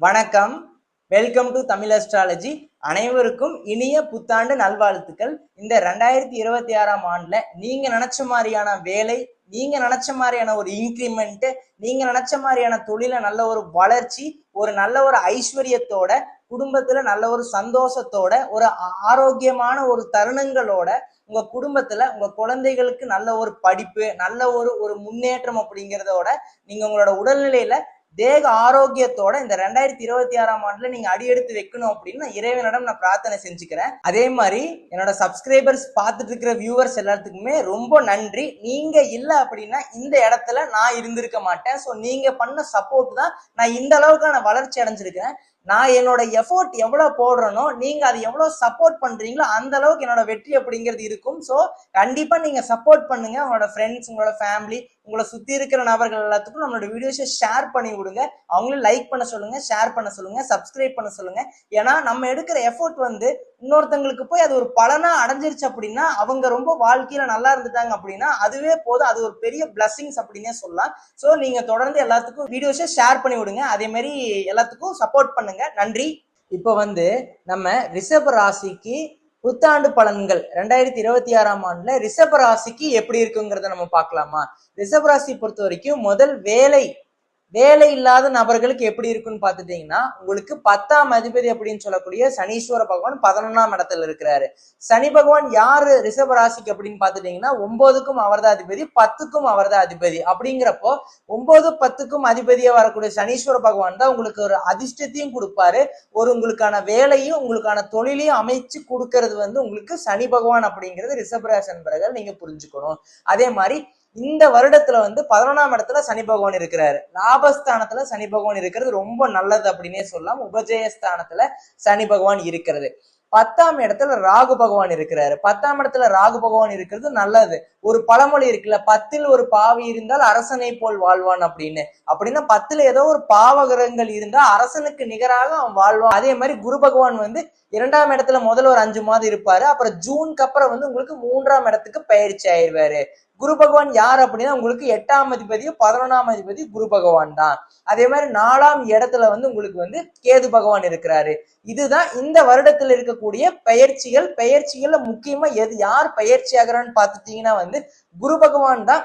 வணக்கம். Welcome to Tamil astrology அனைவருக்கும் இனிய புத்தாண்டு நல்வாழ்த்துக்கள். இந்த ரெண்டாயிரத்தி இருபத்தி ஆறாம் ஆண்டுல நீங்க நினைச்ச மாதிரியான வேலை நீங்க நினைச்ச மாதிரியான ஒரு இன்க்ரிமெண்ட் நீங்க நினைச்ச மாதிரியான தொழில நல்ல ஒரு வளர்ச்சி ஒரு நல்ல ஒரு ஐஸ்வர்யத்தோட குடும்பத்துல நல்ல ஒரு சந்தோஷத்தோட ஒரு ஆரோக்கியமான ஒரு தருணங்களோட உங்க குடும்பத்துல உங்க குழந்தைகளுக்கு நல்ல ஒரு படிப்பு நல்ல ஒரு ஒரு முன்னேற்றம் அப்படிங்கிறதோட நீங்க உங்களோட உடல்நிலையில தேக ஆரோக்கியத்தோட இந்த ரெண்டாயிரத்தி இருபத்தி ஆறாம் ஆண்டுல நீங்க அடியெடுத்து வைக்கணும் அப்படின்னு நான் இறைவனிடம் நான் பிரார்த்தனை செஞ்சுக்கிறேன். அதே மாதிரி என்னோட சப்ஸ்கிரைபர்ஸ் பார்த்துட்டு இருக்கிற வியூவர்ஸ் எல்லாத்துக்குமே ரொம்ப நன்றி. நீங்க இல்ல அப்படின்னா இந்த இடத்துல நான் இருந்திருக்க மாட்டேன். ஸோ நீங்க பண்ண சப்போர்ட் தான் நான் இந்த அளவுக்கான வளர்ச்சி அடைஞ்சிருக்கிறேன். நான் என்னோட எஃபோர்ட் எவ்வளவு போடுறேனோ நீங்க அது எவ்வளவு சப்போர்ட் பண்றீங்களோ அந்த அளவுக்கு என்னோட வெற்றி அப்படிங்கிறது இருக்கும். ஸோ கண்டிப்பா நீங்க சப்போர்ட் பண்ணுங்க. உங்களோட ஃப்ரெண்ட்ஸ் உங்களோட ஃபேமிலி உங்களை சுத்தி இருக்கிற நபர்கள் எல்லாத்துக்கும் நம்மளோட வீடியோஸை ஷேர் பண்ணி விடுங்க. அவங்களும் லைக் பண்ண சொல்லுங்க ஷேர் பண்ண சொல்லுங்க சப்ஸ்கிரைப் பண்ண சொல்லுங்க. ஏன்னா நம்ம எடுக்கிற எஃபோர்ட் வந்து இன்னொருத்தங்களுக்கு போய் அது ஒரு பலனா அடைஞ்சிருச்சு அப்படின்னா அவங்க ரொம்ப வாழ்க்கையில நல்லா இருந்துட்டாங்க அப்படின்னா அதுவே போதும். அது ஒரு பெரிய பிளஸ்ஸிங்ஸ் அப்படின்னே சொல்லலாம். ஸோ நீங்க தொடர்ந்து எல்லாத்துக்கும் வீடியோஸை ஷேர் பண்ணி விடுங்க. அதே மாதிரி எல்லாத்துக்கும் சப்போர்ட் பண்ணுங்க நன்றி. இப்போ வந்து நம்ம ரிஷப ராசிக்கு புத்தாண்டு பலன்கள் ரெண்டாயிரத்தி இருபத்தி ஆறாம் ஆண்டுல ரிஷப ராசிக்கு எப்படி இருக்குங்கிறத நம்ம பார்க்கலாமா? ரிஷப ராசி பொறுத்த வரைக்கும் முதல் வேலை வேலை இல்லாத நபர்களுக்கு எப்படி இருக்குன்னு பார்த்துட்டீங்கன்னா உங்களுக்கு பத்தாம் அதிபதி அப்படின்னு சொல்லக்கூடிய சனீஸ்வர பகவான் பதினொன்னாம் இடத்துல இருக்கிறாரு. சனி பகவான் யாரு? ரிஷப ராசிக்கு அப்படின்னு பார்த்துட்டீங்கன்னா ஒன்பதுக்கும் அவர்தான் அதிபதி பத்துக்கும் அவர்தான் அதிபதி. அப்படிங்கிறப்போ ஒன்பது பத்துக்கும் அதிபதியா வரக்கூடிய சனீஸ்வர பகவான் தான் உங்களுக்கு ஒரு அதிர்ஷ்டத்தையும் கொடுப்பாரு. ஒரு உங்களுக்கான வேலையும் உங்களுக்கான தொழிலையும் அமைச்சு கொடுக்கறது வந்து உங்களுக்கு சனி பகவான் அப்படிங்கிறது ரிஷபராசி பிறகு நீங்க புரிஞ்சுக்கணும். அதே மாதிரி இந்த வருடத்துல வந்து பதினொன்றாம் இடத்துல சனி பகவான் இருக்கிறாரு. லாபஸ்தானத்துல சனி பகவான் இருக்கிறது ரொம்ப நல்லது அப்படின்னே சொல்லலாம். உபஜயஸ்தானத்துல சனி பகவான் இருக்கிறது. பத்தாம் இடத்துல ராகு பகவான் இருக்கிறாரு. பத்தாம் இடத்துல ராகு பகவான் இருக்கிறது நல்லது. ஒரு பழமொழி இருக்குல்ல பத்தில் ஒரு பாவி இருந்தால் அரசனை போல் வாழ்வான் அப்படின்னு. அப்படின்னா பத்துல ஏதோ ஒரு பாவகிரகங்கள் இருந்தா அரசனுக்கு நிகராக அவன் வாழ்வான். அதே மாதிரி குரு பகவான் வந்து இரண்டாம் இடத்துல முதல்ல ஒரு அஞ்சு மாதம் இருப்பாரு. அப்புறம் ஜூனுக்கு அப்புறம் வந்து உங்களுக்கு மூன்றாம் இடத்துக்கு பயிற்சி ஆயிடுவாரு. குரு பகவான் யார் அப்படின்னா உங்களுக்கு எட்டாம் அதிபதியும் பதினொன்றாம் அதிபதி குரு பகவான் தான். அதே மாதிரி நாலாம் இடத்துல வந்து உங்களுக்கு வந்து கேது பகவான் இருக்கிறாரு. இதுதான் இந்த வருடத்துல இருக்கக்கூடிய பெயர்ச்சிகள் பெயர்ச்சிகள்ல முக்கியமா எது யார் பயிற்சி ஆகிறான்னு பார்த்துட்டீங்கன்னா வந்து குரு பகவான் தான்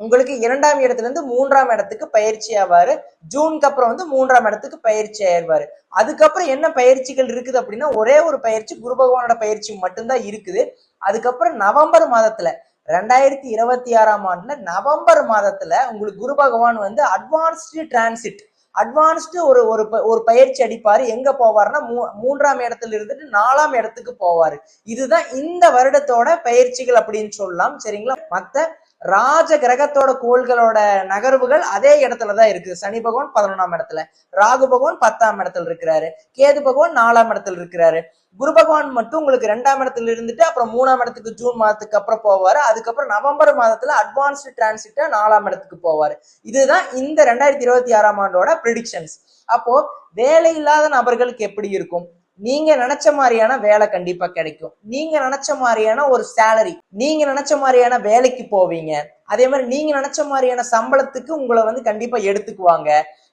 உங்களுக்கு இரண்டாம் இடத்துல இருந்து மூன்றாம் இடத்துக்கு பயிற்சி ஆவாரு. ஜூனுக்கு அப்புறம் வந்து மூன்றாம் இடத்துக்கு பயிற்சி ஆயிடுவாரு. அதுக்கப்புறம் என்ன பயிற்சிகள் இருக்குது அப்படின்னா ஒரே ஒரு பயிற்சி குரு பகவானோட பயிற்சி மட்டும்தான் இருக்குது. அதுக்கப்புறம் நவம்பர் மாதத்துல ரெண்டாயிரத்தி இருபத்தி ஆறாம் ஆண்டுல நவம்பர் மாதத்துல உங்களுக்கு குரு பகவான் வந்து அட்வான்ஸ்டு டிரான்சிட் அட்வான்ஸ்டு ஒரு ஒரு ப- ஒரு பயிற்சி அடிப்பாரு. எங்க போவாருன்னா மூ- மூன்றாம் இடத்துல இருந்துட்டு நாலாம் இடத்துக்கு போவாரு. இதுதான் இந்த வருடத்தோட பயிற்சிகள் அப்படின்னு சொல்லலாம். சரிங்களா? மற்ற ராஜ கிரகத்தோட கோள்களோட நகர்வுகள் அதே இடத்துல தான் இருக்குது சனி பகவான் பதினொன்றாம் இடத்துல ராகு பகவான் பத்தாம் இடத்துல இருக்கிறாரு கேது பகவான் நாலாம் இடத்துல இருக்கிறாரு. குரு பகவான் மட்டும் உங்களுக்கு ரெண்டாம் இடத்துல இருந்துட்டு அப்புறம் மூணாம் இடத்துக்கு ஜூன் மாதத்துக்கு அப்புறம் போவாரு. அதுக்கப்புறம் நவம்பர் மாதத்துல அட்வான்ஸ்டு டிரான்சிட்டா நாலாம் இடத்துக்கு போவாரு. இதுதான் இந்த ரெண்டாயிரத்தி இருபத்தி ஆறாம் ஆண்டோட ப்ரிடிக்ஷன்ஸ் அப்போ வேலை இல்லாத நபர்களுக்கு எப்படி இருக்கும்? நீங்க நினைச்ச மாதிரியான வேலை கண்டிப்பா கிடைக்கும். நீங்க நினைச்ச மாதிரியான ஒரு சேலரி நீங்க நினைச்ச மாதிரியான வேலைக்கு போவீங்க. அதே மாதிரி நீங்க நினைச்ச மாதிரியான சம்பளத்துக்கு உங்களை வந்து கண்டிப்பா எடுத்துக்குவாங்க.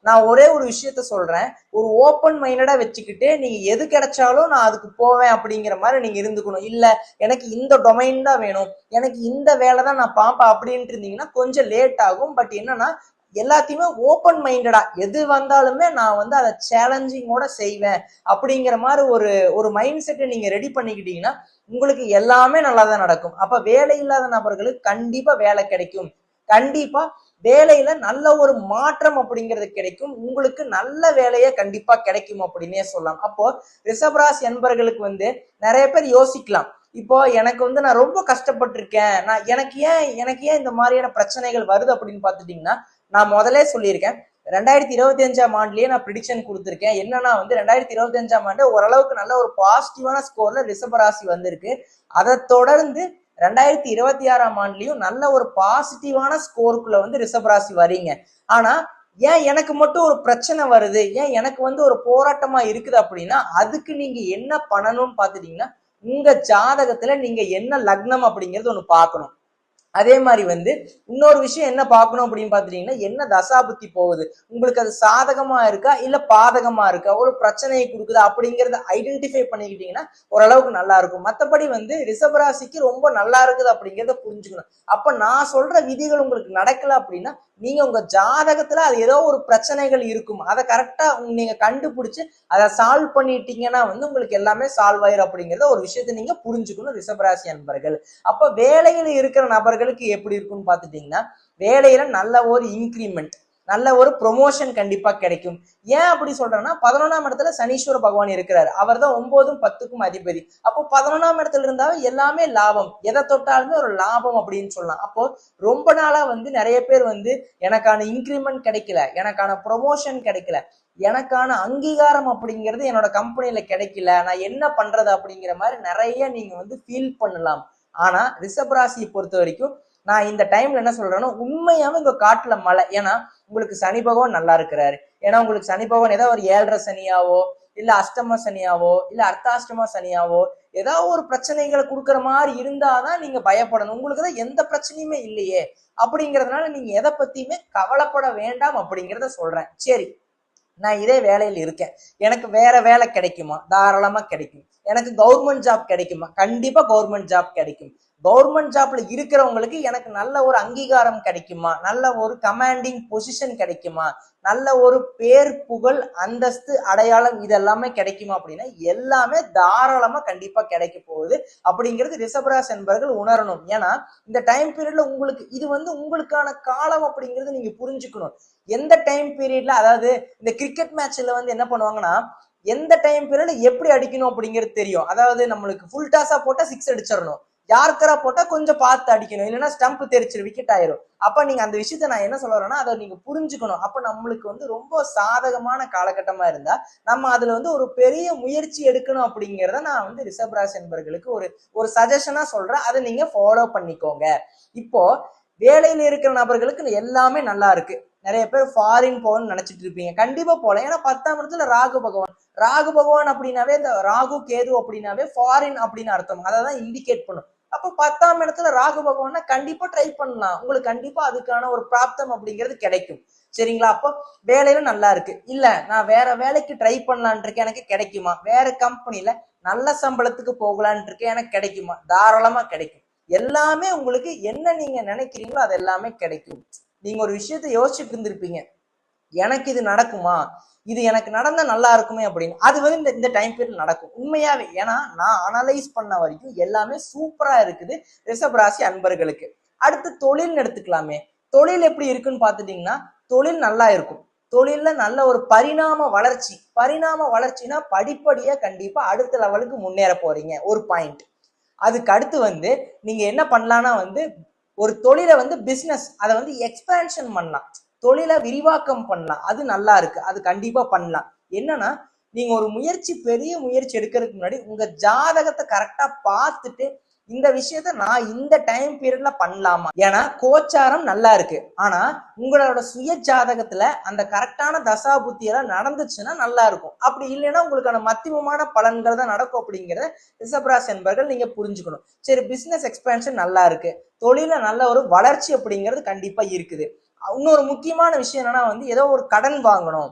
நான் ஒரே ஒரு விஷயத்த சொல்றேன். ஒரு ஓப்பன் மைண்டடா வச்சுக்கிட்டு நீங்க எது கிடைச்சாலும் நான் அதுக்கு போவேன் அப்படிங்கிற மாதிரி நீங்க இருந்துக்கணும். இல்ல எனக்கு இந்த டொமைன் தான் வேணும். எனக்கு இந்த வேலை தான் நான் பார்ப்பேன் அப்படின்ட்டு இருந்தீங்கன்னா கொஞ்சம் லேட் ஆகும். பட் என்னன்னா எல்லாத்தையுமே ஓப்பன் மைண்டடா எது வந்தாலுமே நான் வந்து அதை சேலஞ்சிங்கோட செய்வேன் அப்படிங்கிற மாதிரி ஒரு ஒரு மைண்ட் செட்டை நீங்க ரெடி பண்ணிக்கிட்டீங்கன்னா உங்களுக்கு எல்லாமே நல்லா தான் நடக்கும். அப்ப வேலை இல்லாத நபர்களுக்கு கண்டிப்பா வேலை கிடைக்கும். கண்டிப்பா வேலையில நல்ல ஒரு மாற்றம் அப்படிங்கிறது கிடைக்கும். உங்களுக்கு நல்ல வேலையை கண்டிப்பா கிடைக்கும் அப்படின்னே சொல்லலாம். அப்போ ரிஷபராசி என்பர்களுக்கு வந்து நிறைய பேர் யோசிக்கலாம். இப்போ எனக்கு வந்து நான் ரொம்ப கஷ்டப்பட்டிருக்கேன். நான் எனக்கு ஏன் எனக்கு ஏன் இந்த மாதிரியான பிரச்சனைகள் வருது அப்படின்னு பார்த்துட்டீங்கன்னா நான் முதலே சொல்லியிருக்கேன். ரெண்டாயிரத்தி இருபத்தி அஞ்சாம் ஆண்டுலயே நான் ப்ரிடிக்ஷன் கொடுத்துருக்கேன். என்னன்னா வந்து ரெண்டாயிரத்தி இருபத்தி அஞ்சாம் ஆண்டு ஓரளவுக்கு நல்ல ஒரு பாசிட்டிவான ஸ்கோர்ல ரிஷபராசி வந்திருக்கு. அதை தொடர்ந்து ரெண்டாயிரத்தி இருபத்தி ஆறாம் ஆண்டுலயும் நல்ல ஒரு பாசிட்டிவான ஸ்கோருக்குள்ள வந்து ரிஷபராசி வரீங்க. ஆனா ஏன் எனக்கு மட்டும் ஒரு பிரச்சனை வருது? ஏன் எனக்கு வந்து ஒரு போராட்டமா இருக்குது அப்படின்னா அதுக்கு நீங்க என்ன பண்ணணும்னு பாத்துட்டீங்கன்னா உங்க ஜாதகத்துல நீங்க என்ன லக்னம் அப்படிங்கறது ஒண்ணு பார்க்கணும். அதே மாதிரி வந்து இன்னொரு விஷயம் என்ன பார்க்கணும் அப்படின்னு பார்த்துட்டீங்கன்னா என்ன தசாபுத்தி போகுது? உங்களுக்கு அது சாதகமா இருக்கா? இல்ல பாதகமா இருக்கா? ஒரு பிரச்சனையை கொடுக்குதா? அப்படிங்கறத ஐடென்டிஃபை பண்ணிக்கிட்டீங்கன்னா ஓரளவுக்கு நல்லா இருக்கும். மற்றபடி வந்து ரிஷபராசிக்கு ரொம்ப நல்லா இருக்குது அப்படிங்கிறத புரிஞ்சுக்கணும். அப்ப நான் சொல்ற விதிகள் உங்களுக்கு நடக்கல அப்படின்னா நீங்க உங்க ஜாதகத்துல அது ஏதோ ஒரு பிரச்சனைகள் இருக்கும். அதை கரெக்டா நீங்க கண்டுபிடிச்சு அதை சால்வ் பண்ணிட்டீங்கன்னா வந்து உங்களுக்கு எல்லாமே சால்வ் ஆயிரும் அப்படிங்கிறத ஒரு விஷயத்தை நீங்க புரிஞ்சுக்கணும் ரிஷபராசி அன்பர்கள். அப்ப வேலையில இருக்கிற நபர்கள் அவர்களுக்கு எப்படி இருக்கும்னு பார்த்துட்டீங்கன்னா வேலையில நல்ல ஒரு இன்க்ரிமெண்ட் நல்ல ஒரு ப்ரொமோஷன் கண்டிப்பா கிடைக்கும். ஏன் அப்படி சொல்றேன்னா பதினொன்றாம் இடத்துல சனீஸ்வர பகவான் இருக்கிறாரு. அவர் தான் ஒன்பதும் பத்துக்கும் அதிபதி. அப்போ பதினொன்றாம் இடத்துல இருந்தாவே எல்லாமே லாபம். எதை தொட்டாலுமே ஒரு லாபம் அப்படின்னு சொல்லலாம். அப்போ ரொம்ப நாளா வந்து நிறைய பேர் வந்து எனக்கான இன்க்ரிமெண்ட் கிடைக்கல எனக்கான ப்ரொமோஷன் கிடைக்கல எனக்கான அங்கீகாரம் அப்படிங்கிறது என்னோட கம்பெனில கிடைக்கல நான் என்ன பண்றது அப்படிங்கிற மாதிரி நிறைய நீங்க வந்து ஃபீல் பண்ணலாம். ஆனா ரிஷப் ராசியை பொறுத்த வரைக்கும் நான் இந்த டைம்ல என்ன சொல்றேன்னா உண்மையாவே உங்க காட்டுல மழை. ஏன்னா உங்களுக்கு சனி பகவான் நல்லா இருக்கிறாரு. ஏன்னா உங்களுக்கு சனி பகவான் ஏதோ ஒரு ஏழரை சனியாவோ இல்ல அஷ்டம சனியாவோ இல்ல அர்த்தாஷ்டம சனியாவோ ஏதாவது ஒரு பிரச்சனைகளை கொடுக்குற மாதிரி இருந்தாதான் நீங்க பயப்படணும். உங்களுக்கு தான் எந்த பிரச்சனையுமே இல்லையே. அப்படிங்கிறதுனால நீங்க எதை பத்தியுமே கவலைப்பட வேண்டாம் அப்படிங்கிறத சொல்றேன். சரி. நான் இதே வேலையில் இருக்கேன். எனக்கு வேற வேலை கிடைக்குமா? தாராளமா கிடைக்கும். எனக்கு கவர்மெண்ட் ஜாப் கிடைக்குமா? கண்டிப்பா கவர்மெண்ட் ஜாப் கிடைக்கும். கவர்மெண்ட் ஜாப்ல இருக்கிறவங்களுக்கு எனக்கு நல்ல ஒரு அங்கீகாரம் கிடைக்குமா? நல்ல ஒரு கமாண்டிங் பொசிஷன் கிடைக்குமா? நல்ல ஒரு பேர் புகழ் அந்தஸ்து அடையாளம் இதெல்லாமே கிடைக்குமா அப்படின்னா எல்லாமே தாராளமா கண்டிப்பா கிடைக்க போகுது. அப்படிங்கிறது ரிஷபராஸ் என்பவர்கள் உணரணும். ஏன்னா இந்த டைம் பீரியட்ல உங்களுக்கு இது வந்து உங்களுக்கான காலம் அப்படிங்கிறது நீங்க புரிஞ்சுக்கணும். எந்த டைம் பீரியட்ல அதாவது இந்த கிரிக்கெட் மேட்ச்ல வந்து என்ன பண்ணுவாங்கன்னா எந்த டைம் பீரியட்ல எப்படி அடிக்கணும் அப்படிங்கிறது தெரியும். அதாவது நம்மளுக்கு ஃபுல் டாஸா போட்டா சிக்ஸ் அடிச்சிடணும். யார்கரா போட்டால் கொஞ்சம் பார்த்து அடிக்கணும். இல்லைன்னா ஸ்டம்ப் தெரிச்சிரு விக்கெட் ஆயிரும். அப்போ நீங்க அந்த விஷயத்த நான் என்ன சொல்ல வரேன்னா அதை நீங்க புரிஞ்சுக்கணும். அப்போ நம்மளுக்கு வந்து ரொம்ப சாதகமான காலகட்டமா இருந்தால் நம்ம அதில் வந்து ஒரு பெரிய முயற்சி எடுக்கணும் அப்படிங்கிறத நான் வந்து ரிஷப்ராசி என்பர்களுக்கு ஒரு ஒரு சஜஷனா சொல்றேன். அதை நீங்க ஃபாலோ பண்ணிக்கோங்க. இப்போ வேலையில் இருக்கிற நபர்களுக்கு எல்லாமே நல்லா இருக்குது நிறைய பேர் ஃபாரின் போகணும்னு நினச்சிட்டு இருப்பீங்க. கண்டிப்பாக போகலாம். ஏன்னா பத்தாம் இடத்துல ராகு பகவான். ராகு பகவான் அப்படின்னாவே இந்த ராகு கேது அப்படின்னாவே ஃபாரின் அப்படின்னு அர்த்தம். அதை தான் இண்டிகேட் பண்ணும். அப்போ பத்தாம் இடத்துல ராகு பகவான்னா கண்டிப்பா ட்ரை பண்ணலாம். உங்களுக்கு கண்டிப்பா அதுக்கான ஒரு பிராப்தம் அப்படிங்கிறது கிடைக்கும். சரிங்களா? அப்போ வேலையில நல்லா இருக்கு. இல்ல நான் வேற வேலைக்கு ட்ரை பண்ணலான் இருக்கேன். எனக்கு கிடைக்குமா? வேற கம்பெனில நல்ல சம்பளத்துக்கு போகலான் இருக்கேன். எனக்கு கிடைக்குமா? தாராளமா கிடைக்கும். எல்லாமே உங்களுக்கு என்ன நீங்க நினைக்கிறீங்களோ அது எல்லாமே கிடைக்கும். நீங்க ஒரு விஷயத்த யோசிச்சுட்டு இருந்திருப்பீங்க. எனக்கு இது நடக்குமா? இது எனக்கு நடந்தா நல்லா இருக்குமே அப்படின்னு. அது வந்து இந்த இந்த டைம் பீரியட் நடக்கும். உண்மையாவே ஏன்னா நான் அனலைஸ் பண்ண வரைக்கும் எல்லாமே சூப்பரா இருக்குது ரிஷபராசி அன்பர்களுக்கு. அடுத்து தொழில்னு எடுத்துக்கலாமே. தொழில் எப்படி இருக்குன்னு பார்த்துட்டிங்கன்னா தொழில் நல்லா இருக்கும். தொழில்ல நல்ல ஒரு பரிணாம வளர்ச்சி. பரிணாம வளர்ச்சினா படிப்படியா கண்டிப்பா அடுத்த லெவலுக்கு முன்னேற போறீங்க. ஒரு பாயிண்ட் அதுக்கு அடுத்து வந்து நீங்க என்ன பண்ணலாம்னா வந்து ஒரு தொழிலை வந்து பிஸ்னஸ் அதை வந்து எக்ஸ்பேன்ஷன் பண்ணலாம். தொழிலை விரிவாக்கம் பண்ணலாம். அது நல்லா இருக்கு. அது கண்டிப்பா பண்ணலாம். என்னன்னா நீங்க ஒரு முயற்சி பெரிய முயற்சி எடுக்கிறதுக்கு முன்னாடி உங்க ஜாதகத்தை கரெக்டா பார்த்துட்டு இந்த விஷயத்த நான் இந்த டைம் பீரியட்ல பண்ணலாமா? ஏன்னா கோச்சாரம் நல்லா இருக்கு. ஆனா உங்களோட சுய ஜாதகத்துல அந்த கரெக்டான தசா புத்தி எல்லாம் நடந்துச்சுன்னா நல்லா இருக்கும். அப்படி இல்லைன்னா உங்களுக்கான மத்தியமமான பலன்கள் தான் நடக்கும் அப்படிங்கிறத ரிஷபராஸ் என்பர்கள் நீங்க புரிஞ்சுக்கணும். சரி பிசினஸ் எக்ஸ்பேன்ஷன் நல்லா இருக்கு. தொழில நல்ல ஒரு வளர்ச்சி அப்படிங்கிறது கண்டிப்பா இருக்குது. இன்னொரு முக்கியமான விஷயம் என்னன்னா வந்து ஏதோ ஒரு கடன் வாங்கணும்.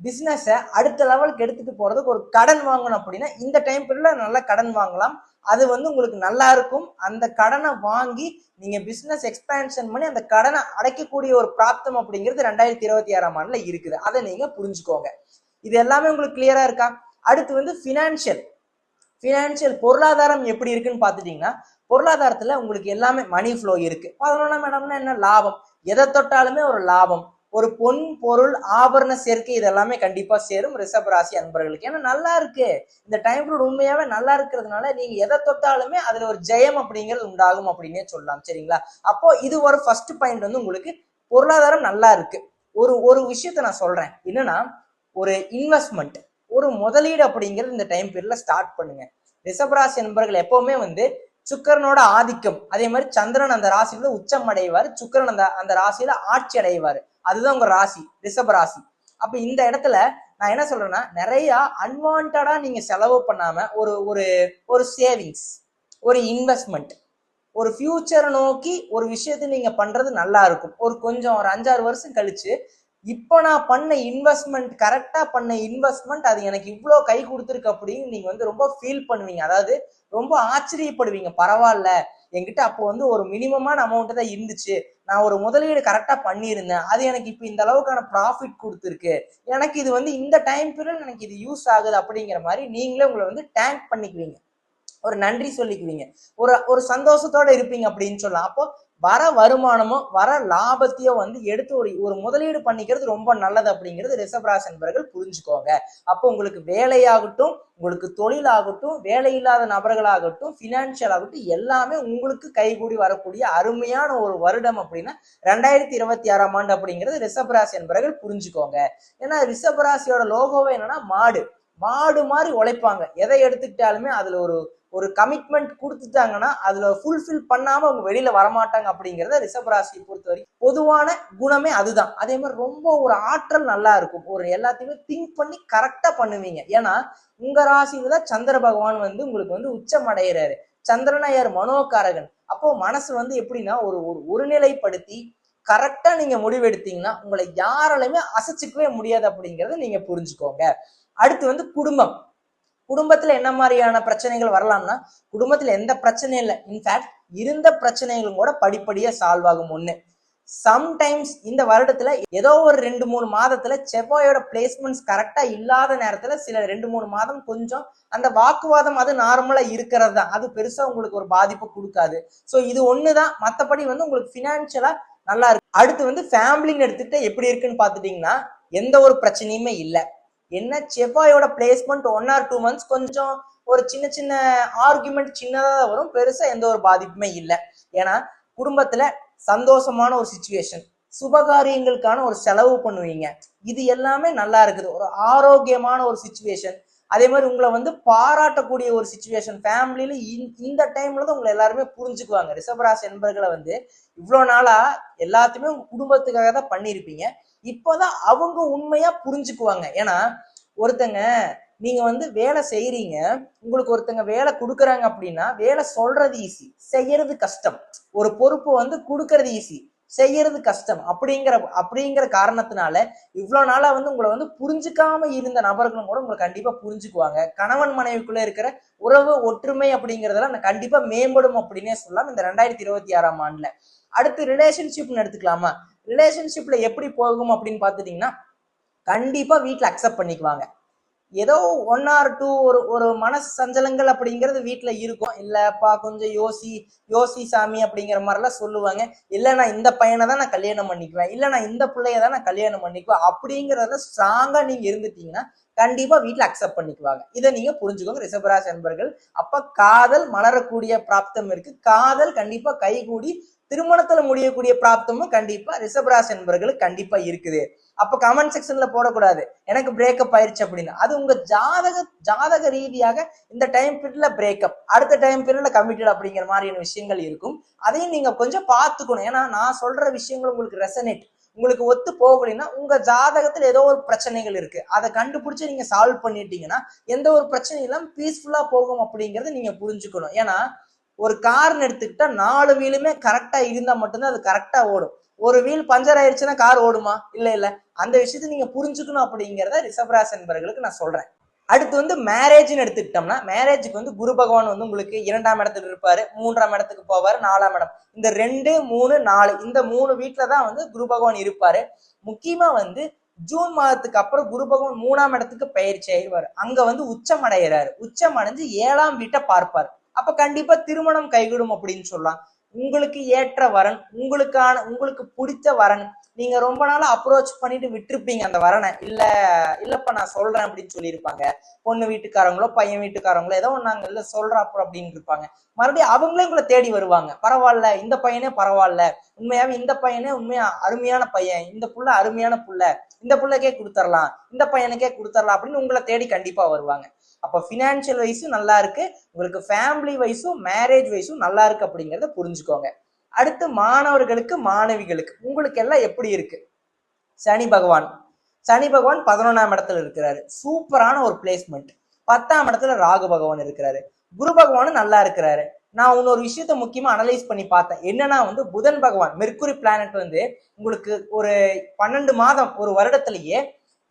பிஸ்னஸை அடுத்த லெவலுக்கு எடுத்துட்டு போறதுக்கு ஒரு கடன் வாங்கணும் அப்படின்னா இந்த டைம் பீரியட்ல நல்ல கடன் வாங்கலாம். அது வந்து உங்களுக்கு நல்லா இருக்கும். அந்த கடனை வாங்கி நீங்க பிசினஸ் எக்ஸ்பேன்ஷன் பண்ணி அந்த கடனை அடைக்கக்கூடிய ஒரு பிராப்தம் அப்படிங்கிறது ரெண்டாயிரத்தி இருபத்தி ஆறாம் ஆண்டுல இருக்குது. அதை நீங்க புரிஞ்சுக்கோங்க. இது எல்லாமே உங்களுக்கு கிளியரா இருக்கா? அடுத்து வந்து ஃபினான்ஷியல் ஃபினான்ஷியல் பொருளாதாரம் எப்படி இருக்குன்னு பார்த்துட்டிங்கன்னா பொருளாதாரத்தில் உங்களுக்கு எல்லாமே மணி ஃப்ளோ இருக்குது பதினொன்றாம் இடம்னா என்ன? லாபம். எதை தொட்டாலுமே ஒரு லாபம். ஒரு பொன் பொருள் ஆபரண சேர்க்கை இதெல்லாமே கண்டிப்பா சேரும் ரிஷப் ராசி அன்பர்களுக்கு. ஏன்னா நல்லா இருக்கு. இந்த டைம் பீரியட் உண்மையாவே நல்லா இருக்கிறதுனால நீங்க எதை தொட்டாலுமே அதுல ஒரு ஜெயம் அப்படிங்கிறது உண்டாகும் அப்படின்னே சொல்லலாம். சரிங்களா? அப்போ இது ஒரு ஃபர்ஸ்ட் பாயிண்ட் வந்து உங்களுக்கு பொருளாதாரம் நல்லா இருக்கு. ஒரு ஒரு விஷயத்த நான் சொல்றேன். என்னன்னா ஒரு இன்வெஸ்ட்மெண்ட் ஒரு முதலீடு அப்படிங்கிறது இந்த டைம் பீரியட்ல ஸ்டார்ட் பண்ணுங்க. ரிஷபராசி நண்பர்கள் எப்பவுமே வந்து சுக்கரனோட ஆதிக்கம். அதே மாதிரி சந்திரன் அந்த ராசியில உச்சம் அடைவார். சுக்கரன் அந்த அந்த ராசியில ஆட்சி அடைவார். அதுதான் உங்க ராசி ரிஷப ராசி. அப்ப இந்த இடத்துல நான் என்ன சொல்றேன்னா நிறைய அன்வான்டா நீங்க செலவு பண்ணாம ஒரு ஒரு ஒரு சேவிங்ஸ் ஒரு இன்வெஸ்ட்மெண்ட் ஒரு ஃபியூச்சரை நோக்கி ஒரு விஷயத்தை நீங்க பண்றது நல்லா இருக்கும். ஒரு கொஞ்சம் ஒரு அஞ்சாறு வருஷம் கழிச்சு இப்போ நான் பண்ண இன்வெஸ்ட்மெண்ட் கரெக்டாக பண்ண இன்வெஸ்ட்மெண்ட் அது எனக்கு இவ்வளோ கை கொடுத்துருக்கு அப்படின்னு நீங்கள் வந்து ரொம்ப ஃபீல் பண்ணுவீங்க. அதாவது ரொம்ப ஆச்சரியப்படுவீங்க. பரவாயில்ல. என்கிட்ட அப்போ வந்து ஒரு மினிமமான அமௌண்ட்டு தான் இருந்துச்சு. நான் ஒரு முதலீடு கரெக்டாக பண்ணியிருந்தேன். அது எனக்கு இப்போ இந்த அளவுக்கான ப்ராஃபிட் கொடுத்துருக்கு. எனக்கு இது வந்து இந்த டைம் பீரியட் எனக்கு இது யூஸ் ஆகுது அப்படிங்கிற மாதிரி நீங்களே உங்களை வந்து டேங்க் பண்ணிக்குவீங்க. ஒரு நன்றி சொல்லிக்குவீங்க. ஒரு ஒரு சந்தோஷத்தோட இருப்பீங்க அப்படின்னு சொல்லலாம். அப்போ வர வருமானமோ வர லாபத்தையும் வந்து எடுத்து ஒரு ஒரு முதலீடு பண்ணிக்கிறது ரொம்ப நல்லது அப்படிங்கிறது ரிஷபராசி என்பவர்கள் புரிஞ்சுக்கோங்க. அப்போ உங்களுக்கு வேலையாகட்டும் உங்களுக்கு தொழிலாகட்டும் வேலை இல்லாத நபர்களாகட்டும் ஃபினான்ஷியல் ஆகட்டும் எல்லாமே உங்களுக்கு கைகூடி வரக்கூடிய அருமையான ஒரு வருடம் அப்படின்னா ரெண்டாயிரத்தி இருபத்தி ஆறாம் ஆண்டு அப்படிங்கிறது ரிஷபராசி என்பவர்கள் புரிஞ்சுக்கோங்க. ஏன்னா ரிஷபராசியோட லோகோவே என்னன்னா மாடு. மாடு மாதிரி உழைப்பாங்க. எதை எடுத்துக்கிட்டாலுமே அதுல ஒரு ஒரு கமிட்மெண்ட் கொடுத்துட்டாங்கன்னா அதுல ஃபுல்ஃபில் பண்ணாம அவங்க வெளியில வரமாட்டாங்க அப்படிங்கிறத ரிஷபராசியை பொறுத்த வரைக்கும் பொதுவான குணமே அதுதான். அதே மாதிரி ரொம்ப ஒரு ஆற்றல் நல்லா இருக்கும். ஒரு எல்லாத்தையுமே திங்க் பண்ணி கரெக்டா பண்ணுவீங்க. ஏன்னா உங்க ராசியில தான் சந்திர பகவான் வந்து உங்களுக்கு வந்து உச்சம் அடைகிறாரு சந்திரனாயார் மனோகாரகன். அப்போ மனசு வந்து எப்படின்னா ஒரு ஒரு ஒருநிலைப்படுத்தி கரெக்டா நீங்க முடிவெடுத்தீங்கன்னா உங்களை யாராலையுமே அசைச்சிக்கவே முடியாது அப்படிங்கறத நீங்க புரிஞ்சுக்கோங்க. அடுத்து வந்து குடும்பம். குடும்பத்துல என்ன மாதிரியான பிரச்சனைகள் வரலாம்னா குடும்பத்துல எந்த பிரச்சனையும் இல்லை. இன்ஃபேக்ட் இருந்த பிரச்சனைகளும் கூட படிப்படியா சால்வ் ஆகும் ஒண்ணு. சம்டைம்ஸ் இந்த வருடத்துல ஏதோ ஒரு ரெண்டு மூணு மாதத்துல செவ்வாயோட பிளேஸ்மெண்ட்ஸ் கரெக்டா இல்லாத நேரத்துல சில ரெண்டு மூணு மாதம் கொஞ்சம் அந்த வாக்குவாதம் அது நார்மலா இருக்கிறது தான். அது பெருசா உங்களுக்கு ஒரு பாதிப்பு கொடுக்காது. ஸோ இது ஒண்ணுதான். மத்தபடி வந்து உங்களுக்கு பினான்சியலா நல்லா இருக்கு. அடுத்து வந்து ஃபேமிலின்னு எடுத்துக்கிட்டு எப்படி இருக்குன்னு பாத்துட்டீங்கன்னா எந்த ஒரு பிரச்சனையுமே இல்லை. என்ன செவ்வாயோட placement one or two months கொஞ்சம் ஒரு சின்ன சின்ன ஆர்குமெண்ட் சின்னதாக தான் வரும். பெருசா எந்த ஒரு பாதிப்புமே இல்லை. ஏன்னா குடும்பத்துல சந்தோஷமான ஒரு சுச்சுவேஷன் சுபகாரியங்களுக்கான ஒரு செலவு பண்ணுவீங்க. இது எல்லாமே நல்லா இருக்குது. ஒரு ஆரோக்கியமான ஒரு சுச்சுவேஷன் அதே மாதிரி உங்களை வந்து பாராட்டக்கூடிய ஒரு சுச்சுவேஷன் ஃபேமிலியில இந்த டைம்ல தான் உங்களை எல்லாருமே புரிஞ்சுக்குவாங்க. ரிஷபராசி என்பர்களை வந்து இவ்வளோ நாளா எல்லாத்தையுமே உங்க குடும்பத்துக்காக தான் பண்ணியிருப்பீங்க. இப்போதான் அவங்க உண்மையா புரிஞ்சுக்குவாங்க. ஏன்னா ஒருத்தங்க நீங்க வந்து வேலை செய்யறீங்க உங்களுக்கு ஒருத்தங்க வேலை கொடுக்குறாங்க அப்படின்னா வேலை சொல்றது ஈஸி செய்யறது கஷ்டம். ஒரு பொறுப்பு வந்து கொடுக்கறது ஈஸி செய்யறது கஷ்டம். அப்படிங்கிற அப்படிங்கிற காரணத்தினால இவ்வளோ நாளாக வந்து உங்களை வந்து புரிஞ்சுக்காம இருந்த நபர்களும் கூட உங்களை கண்டிப்பாக புரிஞ்சுக்குவாங்க. கணவன் மனைவிக்குள்ளே இருக்கிற உறவு ஒற்றுமை அப்படிங்கிறதெல்லாம் நான் கண்டிப்பாக மேம்படும் அப்படின்னே சொல்லலாம். இந்த ரெண்டாயிரத்தி இருபத்தி ஆறாம் ஆண்டில். அடுத்து ரிலேஷன்ஷிப்னு எடுத்துக்கலாமா? ரிலேஷன்ஷிப்ல எப்படி போகும் அப்படின்னு பார்த்துட்டிங்கன்னா கண்டிப்பா வீட்டில் அக்செப்ட் பண்ணிக்குவாங்க. ஏதோ ஒன் ஆர் டூ ஒரு ஒரு மனசு சஞ்சலங்கள் அப்படிங்கிறது வீட்டில் இருக்கும். இல்லப்பா கொஞ்சம் யோசி யோசி சாமி அப்படிங்கிற மாதிரிலாம் சொல்லுவாங்க. இல்லை நான் இந்த பையனை தான் நான் கல்யாணம் பண்ணிக்குவேன். இல்லை நான் இந்த பிள்ளைய தான் நான் கல்யாணம் பண்ணிக்குவேன். அப்படிங்கிறத ஸ்ட்ராங்காக நீங்கள் இருந்துட்டீங்கன்னா கண்டிப்பா வீட்டில் அக்செப்ட் பண்ணிக்குவாங்க. இதை நீங்க புரிஞ்சுக்கோங்க ரிஷபராஜ் அன்பர்கள். அப்போ காதல் மலரக்கூடிய பிராப்தம் இருக்கு. காதல் கண்டிப்பா கைகூடி திருமணத்துல முடியக்கூடிய பிராப்தமும் கண்டிப்பா ரிஷபராசி என்பர்களுக்கு கண்டிப்பா இருக்குது. அப்ப கமெண்ட் செக்ஷன்ல போடக்கூடாது. எனக்கு பிரேக்கப் ஆயிடுச்சு அப்படின்னு. அது உங்க ஜாதக ஜாதக ரீதியாக இந்த டைம் பீரியட்ல பிரேக்கப் அடுத்த டைம் பீரியட்ல கமிட்டட் அப்படிங்கிற மாதிரியான விஷயங்கள் இருக்கும். அதையும் நீங்க கொஞ்சம் பார்த்துக்கணும். ஏன்னா நான் சொல்ற விஷயங்கள் உங்களுக்கு ரெசனேட் உங்களுக்கு ஒத்து போகலைன்னா உங்க ஜாதகத்துல ஏதோ ஒரு பிரச்சனைகள் இருக்கு. அதை கண்டுபிடிச்சு நீங்க சால்வ் பண்ணிட்டீங்கன்னா எந்த ஒரு பிரச்சனையும் இல்லாம பீஸ்ஃபுல்லா போகும் அப்படிங்கறத நீங்க புரிஞ்சுக்கணும். ஏன்னா ஒரு கார்னு எடுத்துக்கிட்டா நாலு வீலுமே கரெக்டா இருந்தா மட்டும்தான் அது கரெக்டா ஓடும். ஒரு வீல் பஞ்சர் ஆயிடுச்சுன்னா கார் ஓடுமா? இல்ல இல்ல. அந்த விஷயத்தை நீங்க புரிஞ்சுக்கணும் அப்படிங்கிறத ரிசப்ராஸ் என்பவர்களுக்கு நான் சொல்றேன். அடுத்து வந்து மேரேஜ்னு எடுத்துக்கிட்டோம்னா மேரேஜுக்கு வந்து குரு பகவான் வந்து உங்களுக்கு இரண்டாம் இடத்துல இருப்பாரு மூன்றாம் இடத்துக்கு போவாரு நாலாம் இடம். இந்த ரெண்டு மூணு நாலு இந்த மூணு வீட்டுல தான் வந்து குரு பகவான் இருப்பாரு. முக்கியமா வந்து ஜூன் மாதத்துக்கு அப்புறம் குரு பகவான் மூணாம் இடத்துக்கு பயிற்சி ஆயிடுவாரு. அங்க வந்து உச்சம் அடைகிறாரு உச்சம் அடைஞ்சு ஏழாம் வீட்டை பார்ப்பார். அப்ப கண்டிப்பா திருமணம் கைகூடும் அப்படின்னு சொல்லலாம். உங்களுக்கு ஏற்ற வரன் உங்களுக்கான உங்களுக்கு பிடிச்ச வரன் நீங்க ரொம்ப நாளா அப்ரோச் பண்ணிட்டு விட்டுருப்பீங்க அந்த வரனை. இல்ல இல்லப்ப நான் சொல்றேன் அப்படின்னு சொல்லியிருப்பாங்க. பொண்ணு வீட்டுக்காரங்களோ பையன் வீட்டுக்காரங்களோ ஏதோ நாங்க இல்ல சொல்றோம் அப்புறம் அப்படின்னு இருப்பாங்க. மறுபடியும் அவங்களே உங்களை தேடி வருவாங்க. பரவாயில்ல இந்த பையனே பரவாயில்ல. உண்மையாவே இந்த பையனே உண்மையா அருமையான பையன். இந்த புள்ள அருமையான புள்ள. இந்த புள்ளைக்கே கொடுத்துடலாம் இந்த பையனுக்கே கொடுத்துடலாம் அப்படின்னு உங்களை தேடி கண்டிப்பா வருவாங்க. அப்போ ஃபினான்ஷியல் வைஸும் நல்லா இருக்கு. உங்களுக்கு ஃபேமிலி வைஸும் மேரேஜ் வைஸும் நல்லா இருக்கு அப்படிங்கிறத புரிஞ்சுக்கோங்க. அடுத்து மாணவர்களுக்கு மாணவிகளுக்கு உங்களுக்கு எல்லாம் எப்படி இருக்கு? சனி பகவான். சனி பகவான் பதினொன்றாம் இடத்துல இருக்கிறாரு. சூப்பரான ஒரு பிளேஸ்மெண்ட் பத்தாம் இடத்துல ராகு பகவான் இருக்கிறாரு. குரு பகவானும் நல்லா இருக்கிறாரு. நான் இன்னொரு விஷயத்த முக்கியமா அனலைஸ் பண்ணி பார்த்தேன். என்னன்னா வந்து புதன் பகவான் மெர்க்குரி பிளானட் வந்து உங்களுக்கு ஒரு பன்னெண்டு மாதம் ஒரு வருடத்திலேயே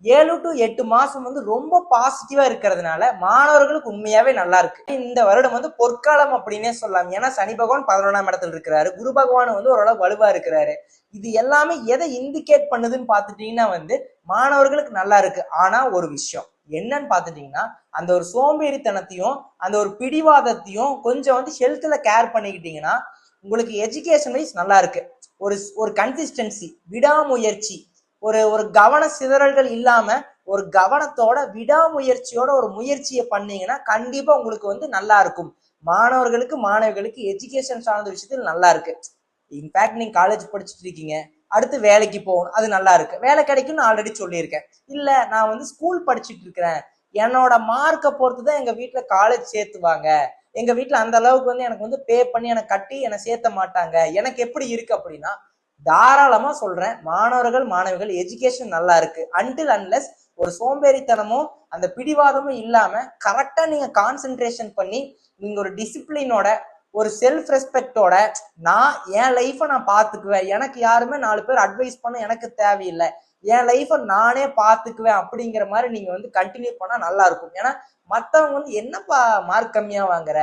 ஏழு டு எட்டு மாசம் வந்து ரொம்ப பாசிட்டிவா இருக்கிறதுனால மாணவர்களுக்கு உண்மையாவே நல்லா இருக்கு. இந்த வருடம் வந்து பொற்காலம் அப்படின்னே சொல்லலாம். ஏன்னா சனி பகவான் பதினொன்றாம் இடத்துல இருக்கிறாரு. குரு பகவான் வந்து ஓரளவு வலுவா இருக்கிறாரு. இது எல்லாமே எதை இண்டிகேட் பண்ணுதுன்னு பாத்துட்டீங்கன்னா வந்து மாணவர்களுக்கு நல்லா இருக்கு. ஆனா ஒரு விஷயம். என்னன்னு பார்த்துட்டிங்கன்னா அந்த ஒரு சோம்பேறித்தனத்தையும் அந்த ஒரு பிடிவாதத்தையும் கொஞ்சம் வந்து ஹெல்த்ல கேர் பண்ணிக்கிட்டீங்கன்னா உங்களுக்கு எஜுகேஷன் வைஸ் நல்லா இருக்கு. ஒரு ஒரு கன்சிஸ்டன்சி விடாமுயற்சி ஒரு ஒரு கவன சிதறல்கள் இல்லாம ஒரு கவனத்தோட விடாமுயற்சியோட ஒரு முயற்சியை பண்ணீங்கன்னா கண்டிப்பா உங்களுக்கு வந்து நல்லா இருக்கும். மாணவர்களுக்கு மாணவிகளுக்கு எஜுகேஷன் சார்ந்த விஷயத்தில் நல்லா இருக்கு. இன்ஃபேக்ட் நீங்க காலேஜ் படிச்சுட்டு இருக்கீங்க. அடுத்து வேலைக்கு போகணும். அது நல்லா இருக்கு. வேலை கிடைக்கும்னு ஆல்ரெடி சொல்லியிருக்கேன். இல்ல நான் வந்து ஸ்கூல் படிச்சுட்டு இருக்கிறேன். என்னோட மார்க்கை பொறுத்து தான் எங்க வீட்டுல காலேஜ் சேர்த்துவாங்க. எங்க வீட்டுல அந்த அளவுக்கு வந்து எனக்கு வந்து பே பண்ணி எனக்கு கட்டி என்னை சேர்த்த மாட்டாங்க. எனக்கு எப்படி இருக்கு அப்படின்னா தாராளமா சொல்றேன். மாணவர்கள் மாணவிகள் எஜுகேஷன் நல்லா இருக்கு. அன்டில் அன்லெஸ் ஒரு சோம்பேறித்தனமும் அந்த பிடிவாதமும் இல்லாம கரெக்டா நீங்க கான்சென்ட்ரேஷன் பண்ணி நீங்க ஒரு டிசிப்ளினோட ஒரு செல்ஃப் ரெஸ்பெக்டோட நான் என் லைஃப்பை நான் பார்த்துக்குவேன் எனக்கு யாருமே நாலு பேர் அட்வைஸ் பண்ண எனக்கு தேவையில்லை. என் லைஃப்பை நானே பார்த்துக்குவேன் அப்படிங்கிற மாதிரி நீங்க வந்து கண்டினியூ பண்ணா நல்லா இருக்கும். ஏன்னா மத்தவங்க வந்து என்னப்பா மார்க் கம்மியா வாங்குற?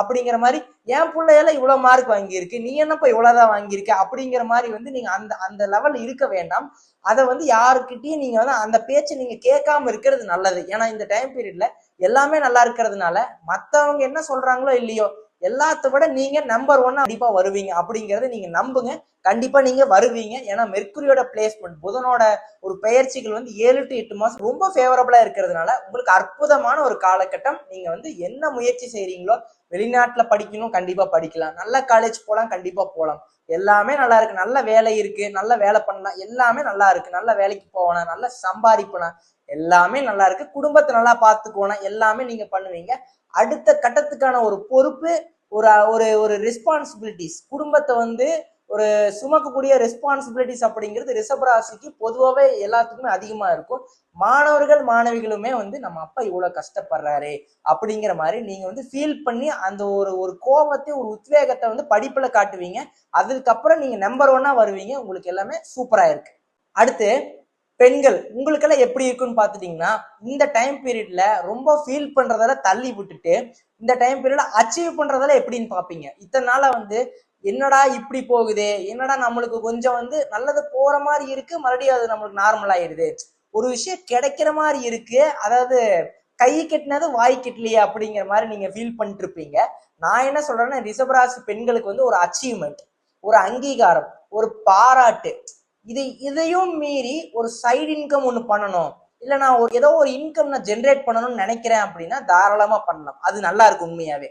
அப்படிங்கிற மாதிரி என் பிள்ளையெல்லாம் இவ்வளவு மார்க் வாங்கியிருக்கு. நீ என்னப்பா இவ்வளவுதான் வாங்கியிருக்க? அப்படிங்கிற மாதிரி வந்து நீங்க அந்த அந்த லெவல் இருக்க வேண்டாம். அதை வந்து யாருக்கிட்டையும் நீங்க வந்து அந்த பேச்சை நீங்க கேட்காம இருக்கிறது நல்லது. ஏன்னா இந்த டைம் பீரியட்ல எல்லாமே நல்லா இருக்கிறதுனால மத்தவங்க என்ன சொல்றாங்களோ இல்லையோ எல்லாத்த விட நீங்க நம்பர் ஒன் கண்டிப்பா வருவீங்க. அப்படிங்கறத நீங்க நம்புங்க. கண்டிப்பா நீங்க வருவீங்க. ஏன்னா மெர்க்குரியோட பிளேஸ்மெண்ட் புதனோட ஒரு பெயர்ச்சிகள் வந்து ஏழு டு எட்டு மாசம் ரொம்ப ஃபேவரபிளா இருக்கிறதுனால உங்களுக்கு அற்புதமான ஒரு காலகட்டம். நீங்க வந்து என்ன முயற்சி செய்றீங்களோ வெளிநாட்டுல படிக்கணும் கண்டிப்பா படிக்கலாம். நல்ல காலேஜ் போலாம் கண்டிப்பா போகலாம் எல்லாமே நல்லா இருக்கு. நல்ல வேலை இருக்கு. நல்ல வேலை பண்ணலாம். எல்லாமே நல்லா இருக்கு. நல்ல வேலைக்கு போகணும் நல்ல சம்பாதிப்பணும் எல்லாமே நல்லா இருக்கு. குடும்பத்தை நல்லா பார்த்துக்கணும் எல்லாமே நீங்க பண்ணுவீங்க. அடுத்த கட்டத்துக்கான ஒரு பொறுப்பு ஒரு ஒரு ஒரு ரெஸ்பான்சிபிலிட்டிஸ் குடும்பத்தை வந்து ஒரு சுமக்கக்கூடிய ரெஸ்பான்சிபிலிட்டிஸ் அப்படிங்கிறது ரிஷபராசிக்கு பொதுவாகவே எல்லாத்துக்குமே அதிகமாக இருக்கும். மாணவர்கள் மாணவிகளுமே வந்து நம்ம அப்பா இவ்வளோ கஷ்டப்படுறாரு அப்படிங்கிற மாதிரி நீங்கள் வந்து ஃபீல் பண்ணி அந்த ஒரு ஒரு கோபத்தை ஒரு உத்வேகத்தை வந்து படிப்பில் காட்டுவீங்க. அதுக்கப்புறம் நீங்கள் நம்பர் ஒன்னாக வருவீங்க. உங்களுக்கு எல்லாமே சூப்பராக இருக்கு. அடுத்து பெண்கள் உங்களுக்கெல்லாம் எப்படி இருக்குன்னு பார்த்துட்டீங்கன்னா இந்த டைம் பீரியட்ல ரொம்ப ஃபீல் பண்றதால தள்ளி விட்டுட்டு இந்த டைம் பீரியட்ல அச்சீவ் பண்றதால எப்படின்னு பார்ப்பீங்க. இத்தனை நாளா வந்து என்னடா இப்படி போகுது என்னடா நம்மளுக்கு கொஞ்சம் வந்து நல்லது போற மாதிரி இருக்கு மறுபடியும் அது நம்மளுக்கு நார்மல் ஆயிடுது. ஒரு விஷயம் கிடைக்கிற மாதிரி இருக்கு அதாவது கை கெட்டினது வாய் கெட்டலையே அப்படிங்கிற மாதிரி நீங்க ஃபீல் பண்ணிட்டு இருப்பீங்க. நான் என்ன சொல்றேன்னா ரிஷபராசி பெண்களுக்கு வந்து ஒரு அச்சீவ்மெண்ட் ஒரு அங்கீகாரம் ஒரு பாராட்டு இது இதையும் மீறி ஒரு சைடு இன்கம் ஒன்று பண்ணணும். இல்லை நான் ஒரு ஏதோ ஒரு இன்கம் நான் ஜென்ரேட் பண்ணணும்னு நினைக்கிறேன் அப்படின்னா தாராளமாக பண்ணலாம். அது நல்லா இருக்கும் உண்மையாவே.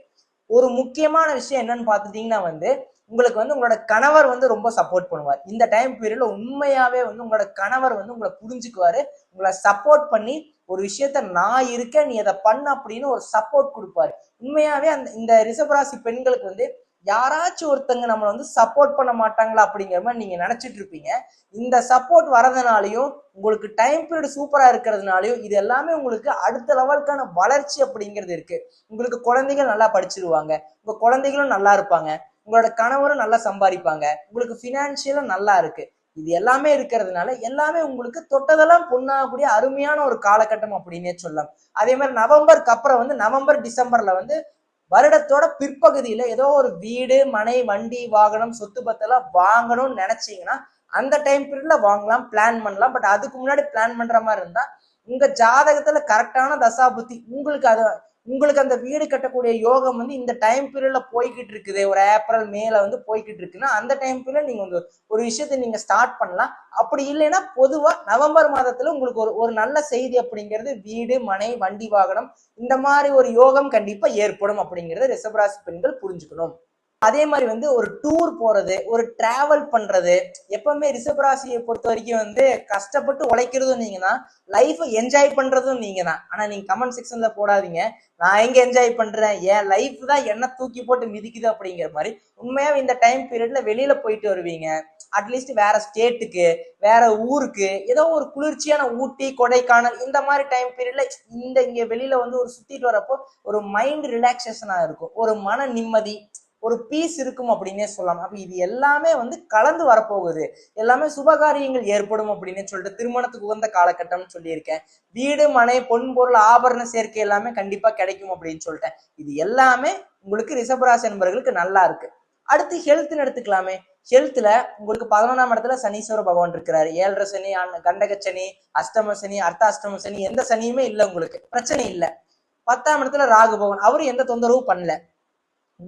ஒரு முக்கியமான விஷயம் என்னன்னு பார்த்துட்டீங்கன்னா வந்து உங்களுக்கு வந்து உங்களோட கணவர் வந்து ரொம்ப சப்போர்ட் பண்ணுவார். இந்த டைம் பீரியட்ல உண்மையாவே வந்து உங்களோட கணவர் வந்து உங்களை புரிஞ்சுக்குவாரு. உங்களை சப்போர்ட் பண்ணி ஒரு விஷயத்த நான் இருக்கேன் நீ அதை பண்ண அப்படின்னு ஒரு சப்போர்ட் கொடுப்பாரு. உண்மையாவே அந்த இந்த ரிசபராசி பெண்களுக்கு வந்து யாராச்சும் ஒருத்தங்க நம்மளை வந்து சப்போர்ட் பண்ண மாட்டாங்களா அப்படிங்கிற மாதிரி நீங்க நினைச்சிட்டு இருப்பீங்க. இந்த சப்போர்ட் வரதுனாலையும் உங்களுக்கு டைம் பீரியட் சூப்பரா இருக்கிறதுனாலையும் இது எல்லாமே உங்களுக்கு அடுத்த லெவலுக்கான வளர்ச்சி அப்படிங்கிறது இருக்கு. உங்களுக்கு குழந்தைகள் நல்லா படிச்சிருவாங்க. உங்க குழந்தைகளும் நல்லா இருப்பாங்க. உங்களோட கணவரும் நல்லா சம்பாதிப்பாங்க. உங்களுக்கு ஃபினான்ஷியலும் நல்லா இருக்கு. இது எல்லாமே இருக்கிறதுனால எல்லாமே உங்களுக்கு தொட்டதெல்லாம் பொண்ணாகக்கூடிய அருமையான ஒரு காலகட்டம் அப்படின்னே சொல்லலாம். அதே மாதிரி நவம்பருக்கு அப்புறம் வந்து நவம்பர் டிசம்பர்ல வந்து வருடத்தோட பிற்பகுதியில ஏதோ ஒரு வீடு மனை வண்டி வாகனம் சொத்து பத்தெல்லாம் வாங்கணும்னு நினைச்சீங்கன்னா அந்த டைம் பீரியட்ல வாங்கலாம் பிளான் பண்ணலாம். பட் அதுக்கு முன்னாடி பிளான் பண்ற மாதிரி இருந்தா உங்க ஜாதகத்துல கரெக்டான தசாபுத்தி உங்களுக்கு அது உங்களுக்கு அந்த வீடு கட்டக்கூடிய யோகம் வந்து இந்த டைம் பீரியட்ல போய்கிட்டு இருக்குது. ஒரு ஏப்ரல் மேல வந்து போய்கிட்டு இருக்குன்னா அந்த டைம் பீரியட் நீங்க வந்து ஒரு விஷயத்தை நீங்க ஸ்டார்ட் பண்ணலாம். அப்படி இல்லைன்னா பொதுவா நவம்பர் மாதத்துல உங்களுக்கு ஒரு ஒரு நல்ல செய்தி அப்படிங்கிறது வீடு மனை வண்டி வாகனம் இந்த மாதிரி ஒரு யோகம் கண்டிப்பா ஏற்படும் அப்படிங்கறத ரிசபராசி பெண்கள் புரிஞ்சுக்கணும். அதே மாதிரி வந்து ஒரு டூர் போறது ஒரு டிராவல் பண்றது எப்பவுமே ரிஷபராசியை பொறுத்த வரைக்கும் வந்து கஷ்டப்பட்டு உழைக்கிறதும் நீங்க தான் லைஃபை என்ஜாய் பண்றதும் நீங்க தான் ஆனா நீங்க கமெண்ட் செக்ஷன்ல போடாதீங்க. நான் எங்க என்ஜாய் பண்றேன்? என் லைஃப் தான் என்ன தூக்கி போட்டு மிதிக்குது அப்படிங்கிற மாதிரி உண்மையாக இந்த டைம் பீரியட்ல வெளியில போயிட்டு வருவீங்க. அட்லீஸ்ட் வேற ஸ்டேட்டுக்கு வேற ஊருக்கு ஏதோ ஒரு குளிர்ச்சியான ஊட்டி கொடைக்கானல் இந்த மாதிரி டைம் பீரியட்ல இந்த இங்க வெளியில வந்து ஒரு சுத்திட்டு வரப்போ ஒரு மைண்ட் ரிலாக்ஸேஷனா இருக்கும். ஒரு மன நிம்மதி ஒரு பீஸ் இருக்கும் அப்படின்னே சொல்லலாம். அப்போ இது எல்லாமே வந்து கலந்து வரப்போகுது. எல்லாமே சுபகாரியங்கள் ஏற்படும் அப்படின்னு சொல்லிட்டு திருமணத்துக்கு உகந்த காலகட்டம்னு சொல்லியிருக்கேன். வீடு மனை பொன் பொருள் ஆபரண சேர்க்கை எல்லாமே கண்டிப்பாக கிடைக்கும் அப்படின்னு சொல்லிட்டேன். இது எல்லாமே உங்களுக்கு ரிஷபராசி என்பவர்களுக்கு நல்லா இருக்கு. அடுத்து ஹெல்த்னு எடுத்துக்கலாமே. ஹெல்த்ல உங்களுக்கு பதினொன்றாம் இடத்துல சனீஸ்வர பகவான் இருக்கிறாரு. ஏழரை சனி கண்டக சனி அஷ்டம சனி அர்த்த அஷ்டம சனி எந்த சனியுமே இல்லை உங்களுக்கு. பிரச்சனை இல்லை. பத்தாம் இடத்துல ராகு பகவான். அவரு எந்த தொந்தரவும் பண்ணல.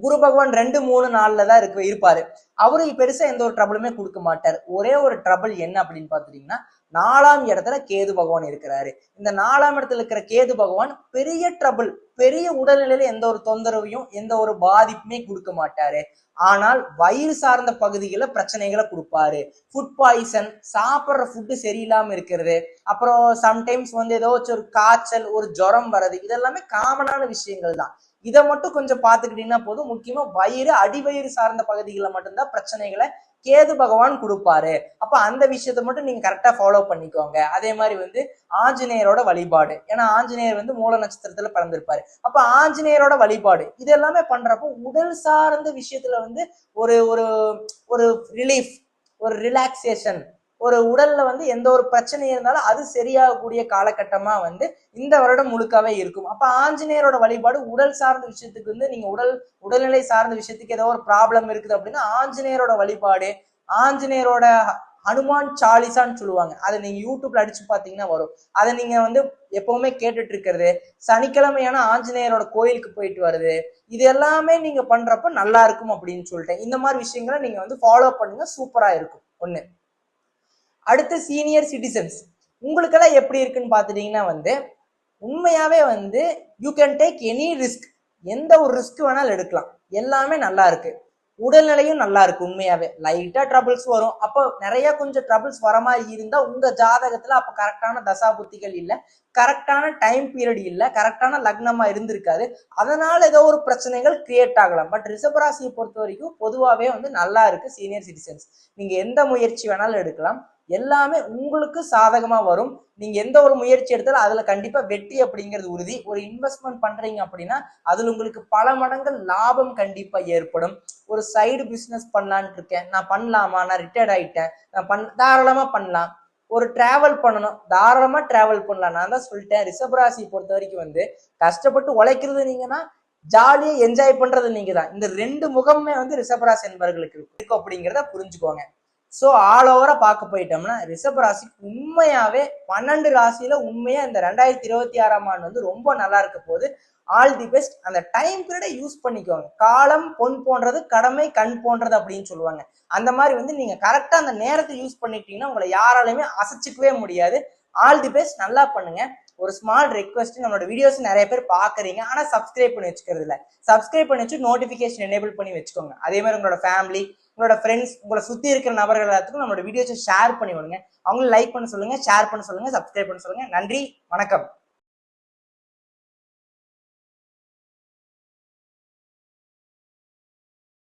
குரு பகவான் ரெண்டு மூணு நாள்ல தான் இருக்கு இருப்பாரு. அவரு பெருசா எந்த ஒரு ட்ரபிளுமே கொடுக்க மாட்டார். ஒரே ஒரு ட்ரபிள் என்ன அப்படின்னு பாத்துட்டீங்கன்னா நாலாம் இடத்துல கேது பகவான் இருக்கிறாரு. இந்த நாலாம் இடத்துல இருக்கிற கேது பகவான் பெரிய ட்ரபிள் பெரிய உடல்நிலையில எந்த ஒரு தொந்தரவையும் எந்த ஒரு பாதிப்புமே கொடுக்க மாட்டாரு. ஆனால் வயிறு சார்ந்த பகுதிகளில் பிரச்சனைகளை கொடுப்பாரு. ஃபுட் பாய்சன் சாப்பிட்ற ஃபுட்டு சரியில்லாம இருக்கிறது. அப்புறம் சம்டைம்ஸ் வந்து ஏதோ ஒரு காய்ச்சல் ஒரு ஜுரம் வர்றது இதெல்லாமே காமனான விஷயங்கள் தான். இதை மட்டும் கொஞ்சம் பார்த்துக்கிட்டீங்கன்னா போதும். முக்கியமா வயிறு அடிவயிறு சார்ந்த பகுதிகளில் மட்டும்தான் பிரச்சனைகளை கேது பகவான் கொடுப்பாரு. அப்ப அந்த விஷயத்த மட்டும் நீங்க கரெக்டா ஃபாலோ பண்ணிக்கோங்க. அதே மாதிரி வந்து ஆஞ்சநேயரோட வழிபாடு. ஏன்னா ஆஞ்சநேயர் வந்து மூல நட்சத்திரத்துல பிறந்திருப்பாரு. அப்ப ஆஞ்சநேயரோட வழிபாடு இது எல்லாமே பண்றப்போ உடல் சார்ந்த விஷயத்துல வந்து ஒரு ஒரு ஒரு ரிலீஃப் ஒரு ரிலாக்ஸேஷன் ஒரு உடல்ல வந்து எந்த ஒரு பிரச்சனை இருந்தாலும் அது சரியாகக்கூடிய காலகட்டமா வந்து இந்த வருடம் முழுக்காவே இருக்கும். அப்ப ஆஞ்சநேயரோட வழிபாடு உடல் சார்ந்த விஷயத்துக்கு வந்து நீங்க உடல் உடல்நிலை சார்ந்த விஷயத்துக்கு ஏதோ ஒரு ப்ராப்ளம் இருக்குது அப்படின்னா ஆஞ்சநேயரோட வழிபாடு ஆஞ்சநேயரோட ஹ- ஹனுமான் சாலிசான்னு சொல்லுவாங்க. அதை நீங்க யூடியூப்ல அடிச்சு பாத்தீங்கன்னா வரும். அதை நீங்க வந்து எப்பவுமே கேட்டுட்டு இருக்கிறது. சனிக்கிழமையான ஆஞ்சநேயரோட கோயிலுக்கு போயிட்டு வருது இது எல்லாமே நீங்க பண்றப்ப நல்லா இருக்கும் அப்படின்னு சொல்லிட்டேன். இந்த மாதிரி விஷயங்களை நீங்க வந்து ஃபாலோ பண்ணுங்க. சூப்பரா இருக்கும். ஒண்ணு. அடுத்து சீனியர் சிட்டிசன்ஸ் உங்களுக்கெல்லாம் எப்படி இருக்குன்னு பார்த்துட்டீங்கன்னா வந்து உண்மையாகவே வந்து you can take any risk எந்த ஒரு ரிஸ்க் வேணாலும் எடுக்கலாம். எல்லாமே நல்லா இருக்கு. உடல்நிலையும் நல்லா இருக்கு உண்மையாவே. லைட்டா ட்ரபிள்ஸ் வரும். அப்போ நிறைய கொஞ்சம் ட்ரபிள்ஸ் வர மாதிரி இருந்தா உங்க ஜாதகத்துல அப்ப கரெக்டான தசா புத்திகள் இல்ல. கரெக்டான டைம் பீரியட் இல்ல. கரெக்டான லக்னமா இருந்திருக்காது. அதனால ஏதோ ஒரு பிரச்சனைகள் கிரியேட் ஆகலாம். பட் ரிஷபராசியை பொறுத்த வரைக்கும் பொதுவாகவே வந்து நல்லா இருக்கு சீனியர் சிட்டிசன்ஸ் நீங்க எந்த முயற்சி வேணாலும் எடுக்கலாம். எல்லாமே உங்களுக்கு சாதகமா வரும். நீங்க எந்த ஒரு முயற்சி எடுத்தாலும் அதுல கண்டிப்பா வெற்றி அப்படிங்கிறது உறுதி. ஒரு இன்வெஸ்ட்மெண்ட் பண்றீங்க அப்படின்னா அதுல உங்களுக்கு பல மடங்கு லாபம் கண்டிப்பா ஏற்படும். ஒரு சைடு பிசினஸ் பண்ணலான்ட்டு இருக்கேன். நான் பண்ணலாமா? நான் ரிட்டையர்ட் ஆயிட்டேன். நான் பண் தாராளமா பண்ணலாம். ஒரு டிராவல் பண்ணணும். தாராளமா டிராவல் பண்ணலாம். நான் தான் சொல்லிட்டேன். ரிஷபராசி பொறுத்த வரைக்கும் வந்து கஷ்டப்பட்டு உழைக்கிறது நீங்கன்னா ஜாலியாக என்ஜாய் பண்றது நீங்க தான் இந்த ரெண்டு முகமே வந்து ரிஷபராசி என்பவர்களுக்கு இருக்கும் அப்படிங்கிறத புரிஞ்சுக்கோங்க. ஸோ ஆல் ஓவராக பார்க்க போயிட்டோம்னா ரிஷப ராசி உண்மையாகவே பன்னெண்டு ராசியில் உண்மையாக இந்த ரெண்டாயிரத்தி இருபத்தி ஆறாம் ஆண்டு வந்து ரொம்ப நல்லா இருக்க போகுது. ஆல் தி பெஸ்ட் அந்த டைம் பீரியடை யூஸ் பண்ணிக்கோங்க. காலம் பொன் போன்றது கடமை கண் போன்றது அப்படின்னு சொல்லுவாங்க. அந்த மாதிரி வந்து நீங்கள் கரெக்டாக அந்த நேரத்தை யூஸ் பண்ணிட்டீங்கன்னா உங்களை யாராலையுமே அசைச்சிக்கவே முடியாது. ஆல் தி பெஸ்ட் நல்லா பண்ணுங்க. ஒரு ஸ்மால் ரெக்வஸ்ட் நம்மளோட வீடியோஸ் நிறைய பேர் பார்க்குறீங்க. ஆனால் சப்ஸ்கிரைப் பண்ணி வச்சுக்கிறது இல்லை. சப்ஸ்கிரைப் பண்ணி வச்சு நோட்டிஃபிகேஷன் எனேபிள் பண்ணி வச்சுக்கோங்க. அதே மாதிரி உங்களோட ஃபேமிலி உங்களோட ஃப்ரெண்ட்ஸ் உங்களை சுற்றி இருக்கிற நபர்கள் எல்லாத்துக்கும் நம்மளோட வீடியோஸை ஷேர் பண்ணி விடுங்க. அவங்களும் லைக் பண்ண சொல்லுங்கள் ஷேர் பண்ண சொல்லுங்கள் சப்ஸ்கிரைப் பண்ண சொல்லுங்கள் நன்றி வணக்கம்.